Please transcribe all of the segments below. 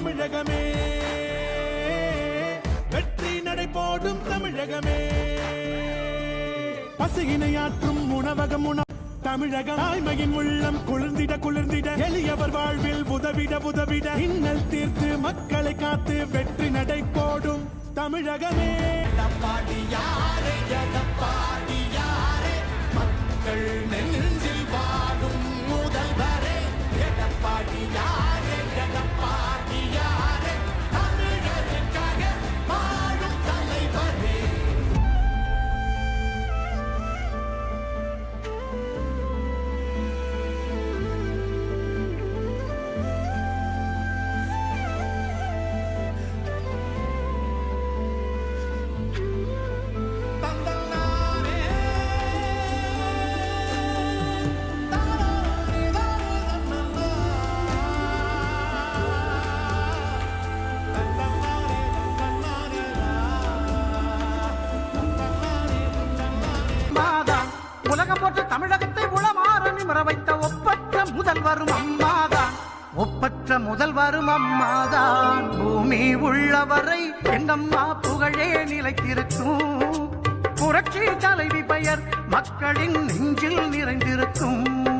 தமிழகமே. வெற்றி நடை போடும் தமிழகமே. ஆற்றும் உணவகம் உண தமிழக தாய்மையின் உள்ளம் குளிர்ந்திட குளிர்ந்திட எளியவர் வாழ்வில் உதவிட உதவிட இன்னல் தீர்த்து மக்களை காத்து வெற்றி நடை போடும் தமிழகமே. உலகம் போற்ற தமிழகத்தை உளமாற நிமர வைத்த ஒப்பற்ற முதல்வரும் அம்மாதான். ஒப்பற்ற முதல்வரும் அம்மாதான். பூமி உள்ளவரை என்னம்மா புகழே நிலைத்திருக்கும். புரட்சி தலைவி பெயர் மக்களின் நெஞ்சில் நிறைந்திருக்கும்.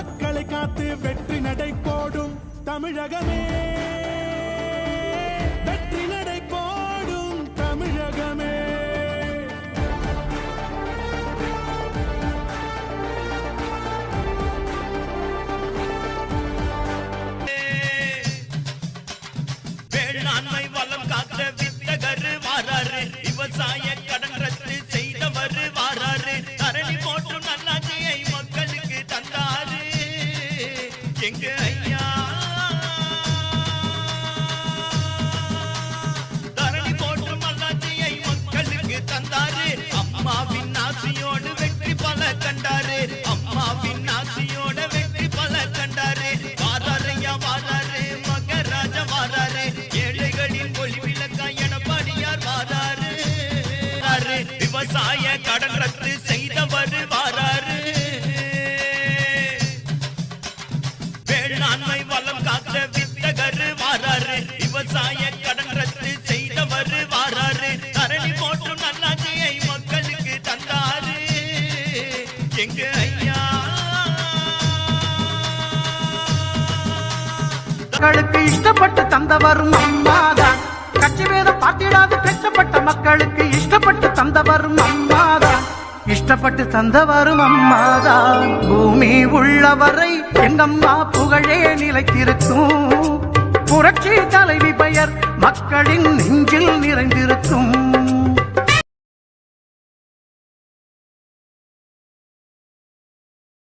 மக்களை காத்து வெற்றி நடை போடும் தமிழகமே. வெற்றி நடை போடும் தமிழகமே. வேளாண்மை வளம் காத்த வித்தகர் மாறாரு. விவசாய எங்க மக்களுக்கு இஷ்டப்பட்டு தந்தவரும் அம்மாதான். கட்சி பேதம் பார்த்திடாது கஷ்டப்பட்ட மக்களுக்கு இஷ்டப்பட்டு தந்தவரும் அம்மாதான். இஷ்டப்பட்டு தந்தவரும் அம்மாதான். பூமி உள்ளவரை எங்கம்மா புகழே நிலைத்திருக்கும். புரட்சி தலைவி பெயர் மக்களின் நெஞ்சில் நிறைந்திருக்கும்.